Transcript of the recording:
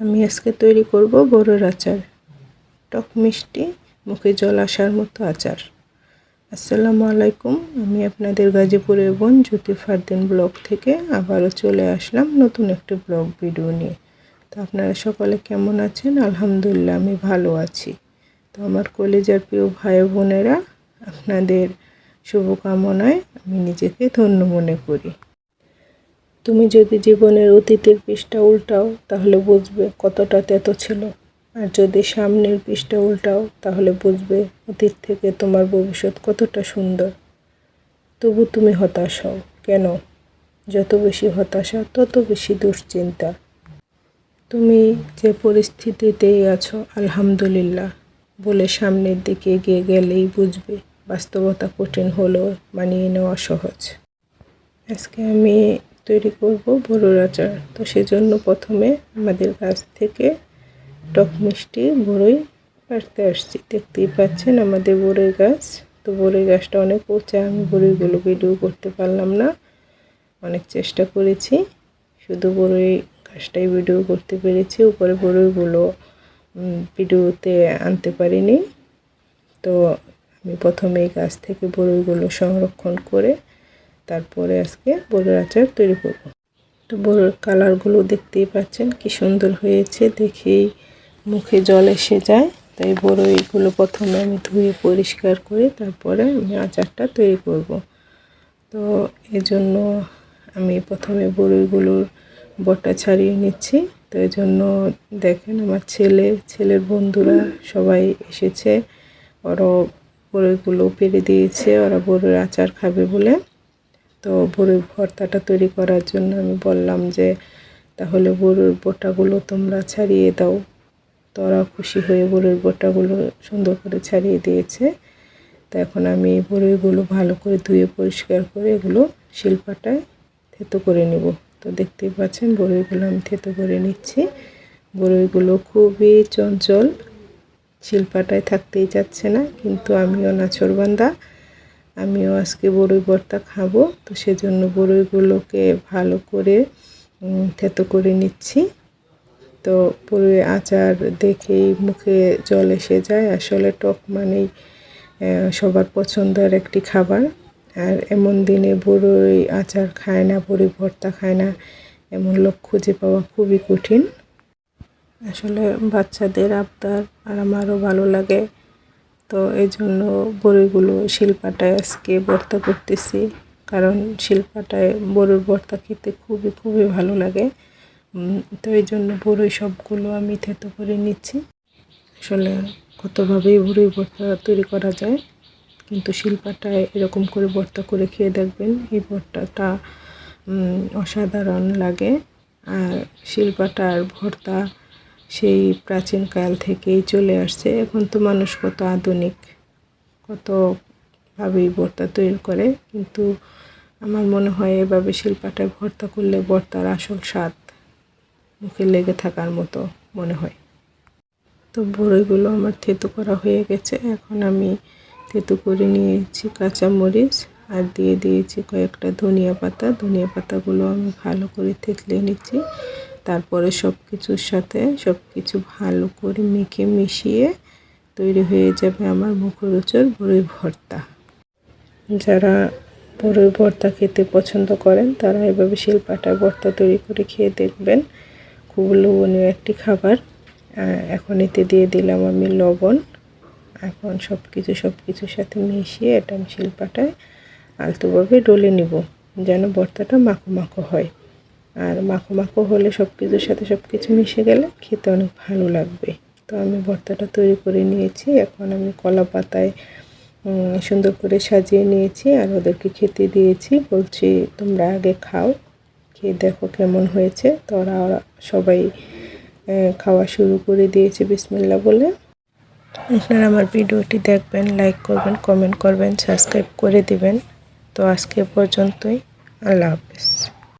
আমি আজকে তৈরি করব বড়ের আচার। টক মিষ্টি, মুখে জল আসার মতো আচার। আসসালামু আলাইকুম, আমি আপনাদের গাজীপুরের বোন জ্যোতি ফারদিন ব্লগ থেকে আবারও চলে আসলাম নতুন একটি ব্লগ ভিডিও নিয়ে। তো আপনারা সকলে কেমন আছেন? আলহামদুলিল্লাহ, আমি ভালো আছি। তো আমার কলেজার প্রিয় ভাই বোনেরা, আপনাদের শুভকামনায় আমি নিজেকে ধন্য মনে করি। তুমি যদি জীবনের অতীতের পৃষ্ঠা উল্টাও, তাহলে বুঝবে কতটা তেতো ছিল। আর যদি সামনের পৃষ্ঠা উল্টাও, তাহলে বুঝবে অতীত থেকে তোমার ভবিষ্যৎ কতটা সুন্দর। তবু তুমি হতাশ হও। কেন? যত বেশি হতাশা, তত বেশি দুশ্চিন্তা। তুমি যে পরিস্থিতিতেই আছো, আলহামদুলিল্লাহ। বলে সামনের দিকে এগিয়ে গেলেই বুঝবে বাস্তবতা কঠিন হলেও মানিয়ে নেওয়া সহজ। আজকে আমি তৈরি করব বড়ুর আচার। তো সেজন্য প্রথমে আমাদের গাছ থেকে টক মিষ্টি বড়ই পাড়তে আসছি। দেখতেই পাচ্ছেন আমাদের বড়ই গাছ। তো বড়ই গাছটা অনেক উঁচা আমি বড়ইগুলো ভিডিও করতে পারলাম না। অনেক চেষ্টা করেছি। শুধু বড়ই গাছটাই ভিডিও করতে পেরেছি। উপরে বড়ইগুলো ভিডিওতে আনতে পারিনি। তো আমি প্রথমে এই গাছ থেকে বড়ইগুলো সংরক্ষণ করে তারপরে আজকে বড়ের আচার তৈরি করব। তো বড়ের কালারগুলো দেখতেই পাচ্ছেন, কি সুন্দর হয়েছে দেখেই মুখে জল এসে যায়। তাই বড়ইগুলো প্রথমে আমি ধুয়ে পরিষ্কার করে তারপরে আমি আচারটা তৈরি করব। তো এজন্য আমি প্রথমে বড়ইগুলোর বটা ছাড়িয়ে নিচ্ছি। তো এই জন্য দেখেন আমার ছেলে, ছেলের বন্ধুরা সবাই এসেছে। ওরা বড়ইগুলো পেরে দিয়েছে, ওরা বড়ির আচার খাবে বলে। বড়ির ভর্তাটা তৈরি করার জন্য আমি বললাম যে, তাহলে বড়ির বোটাগুলো তোমরা ছাড়িয়ে দাও। তো ওরা খুশি হয়ে বড়ির বোটাগুলো সুন্দর করে ছাড়িয়ে দিয়েছে। তো এখন আমি বড়িগুলো ভালো করে ধুয়ে পরিষ্কার করে এগুলো শিলপাটায় থেতো করে নেব। তো দেখতেই পাচ্ছেন বড়িগুলো আমি থেতো করে নিচ্ছি। বড়িগুলো খুবই চঞ্চল, শিলপাটায় থাকতেই যাচ্ছে না, কিন্তু আমিও নাচরবান্দা আমিও আজকে বড়ই ভর্তা খাব, তো সেজন্য বড়ইগুলোকে ভালো করে থেতো করে নিচ্ছি। তো বড়ই আচার দেখেই মুখে জল এসে যায়। আসলে টক মানেই সবার পছন্দের একটি খাবার। আর এমন দিনে বড়ই আচার খায় না, বড়ই ভর্তা খায় না, এমন লোক খুঁজে পাওয়া খুবই কঠিন। আসলে বাচ্চাদের আবদার আর আমারও ভালো লাগে তো এই জন্য বড়িগুলো শিলপাটায় আজকে ভর্তা করতেছি। কারণ শিলপাটায় বড়ির ভর্তা খেতে খুবই খুবই ভালো লাগে। তো এই জন্য বড়ই সবগুলো আমি থেতো করে নিচ্ছি। আসলে কতভাবেই বড়ই ভর্তা তৈরি করা যায়, কিন্তু শিলপাটায় এরকম করে ভর্তা করে খেয়ে দেখবেন, এই ভর্তাটা অসাধারণ লাগে। আর শিলপাটার ভর্তা সেই প্রাচীনকাল থেকেই চলে আসছে। এখন তো মানুষ কত আধুনিক কতভাবেই ভর্তা তৈরি করে, কিন্তু আমার মনে হয় এভাবে শিল্পাটায় ভর্তা করলে ভর্তার আসল স্বাদ মুখে লেগে থাকার মতো মনে হয়। তো বড়ইগুলো আমার থেতু করা হয়ে গেছে। এখন আমি থেতু করে নিয়েছি কাঁচামরিচ আর দিয়ে দিয়েছি কয়েকটা ধনিয়া পাতা। ধনিয়া পাতাগুলো আমি ভালো করে থেতলে নিচ্ছি। তারপরে সব কিছুর সাথে সব কিছু ভালো করে মেখে মিশিয়ে তৈরি হয়ে যাবে আমার মুখরোচর বড়ই ভর্তা। যারা বড়ই ভর্তা খেতে পছন্দ করেন, তারা এভাবে শিলপাটায় ভর্তা তৈরি করে খেয়ে দেখবেন। খুব লোভনীয় একটি খাবার। এখন এতে দিয়ে দিলাম আমি লবণ। এখন সব কিছু সব কিছুর সাথে মিশিয়ে এটা আমি শিলপাটায় আলতোভাবে ডলে নিব, যেন ভর্তাটা মাখো মাখো হয়। আর মাখো মাখো হলে সব কিছুর সাথে সব কিছু মিশে গেলে খেতে অনেক ভালো লাগবে। তো আমি ভর্তাটা তৈরি করে নিয়েছি, এখন আমি কলা পাতায় সুন্দর করে সাজিয়ে নিয়েছি আর ওদেরকে খেতে দিয়েছি। বলছি, তোমরা আগে খাও, খেয়ে দেখো কেমন হয়েছে। তো ওরা সবাই খাওয়া শুরু করে দিয়েছে বিসমিল্লা বলে। আপনারা আমার ভিডিওটি দেখবেন, লাইক করবেন, কমেন্ট করবেন, সাবস্ক্রাইব করে দিবেন। তো আজকে পর্যন্তই, আল্লাহ হাফেজ।